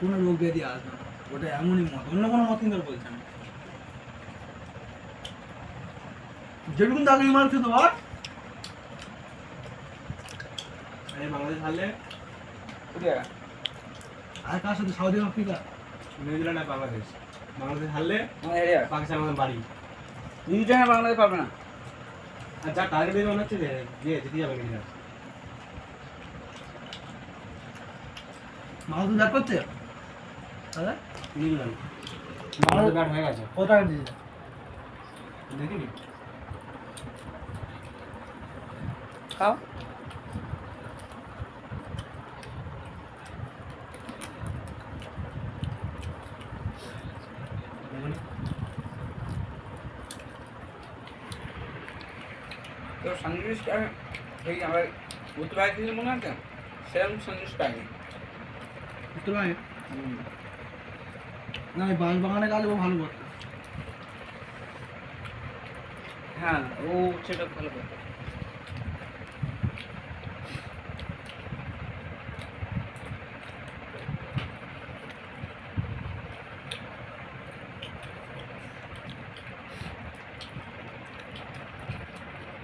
কোনো রোগ ব্যাধি আসবে না। ওটা এমনই মত অন্য কোনো মত কিন্তু বলছে না। যেটুকুন তাকে মার খেতে বল আরে বাংলাদেশ হারলে? আর কার সাথে? South Africa? নিউজিল্যান্ড আর বাংলাদেশ। বাংলাদেশ হারলে পাকিস্তান আমাদের বাড়ি। নিউজিল্যান্ড বাংলাদেশ পারবে না। আর যা টার্গেট দেবে মনে হচ্ছে যে যে জিতে যাবে নিউজিল্যান্ড। মাল তো করছে? দাদা? নিউজিল্যান্ড বাংলাদেশ ব্যাট হয়ে গেছে। টাকা দিয়েছে দেখিনি। খাও। তো সন্দেশটা এই আমরা উত্তর ভারত থেকে মনে আছে? সেরকম সন্দেশ পাইনি। উত্তর ভাই না আমি বাঁশ বাগানে গেলে ও ভালো করতো। হ্যাঁ ও সেটা ভালো করতো।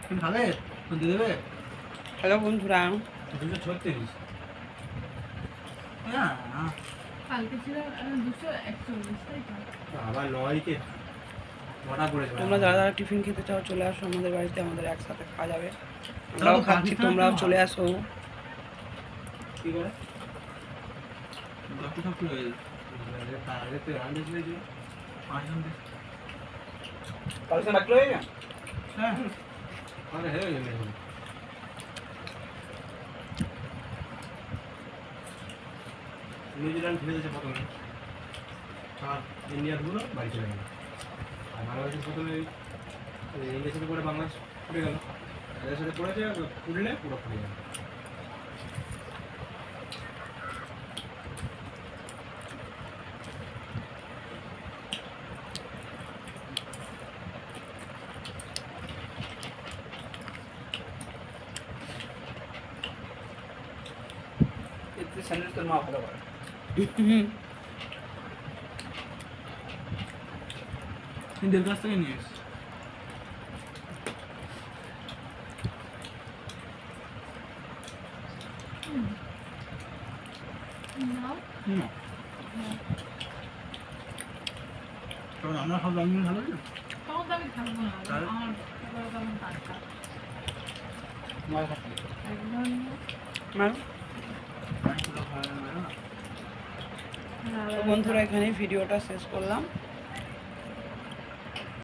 তুমি খাবে দিয়ে দেবে? হ্যালো বন্ধুরা। দুশো ছত্রিশ। হ্যাঁ। কালকে ছিল দুশো একচল্লিশ তাই তো আবার নয়কে নটা পড়েছে তোমরা যারা যারা টিফিন খেতে চাও চলে আসো আমাদের বাড়িতে আমাদের একসাথে খাওয়া যাবে চলো আমরাও তো খাচ্ছি খাচ্ছি, তোমরাও খাও। চলে আসো কি করে দশটা সব হয়ে যাবে আগে তো রান দিয়েছিল যে পাঁচজন দিস কালকে বাকি হয়ে যায় হ্যাঁ আরে হয়ে নিউজিল্যান্ড ফিরে যাচ্ছে প্রথমে। আর ইন্ডিয়া ধুলো বাড়ি চলে গেল। আর বাংলাদেশের প্রথমে ইন্ডিয়ার সাথে পড়ে বাংলাদেশ ফুটে গেল। এদের সাথে পড়েছে ফুটলে পুরো ফুটে গেল। এতে সন্দেশ তোর মা ভালো করে তিনদের কাছ থেকে নিয়ে এসছি কারণ আমরা সব রঙিন ভালো না তখন তো আমি থাকব না? আমার মার খাচ্ছি একদম ম্যাম না তো বন্ধুরা এখানে ভিডিওটা শেষ করলাম।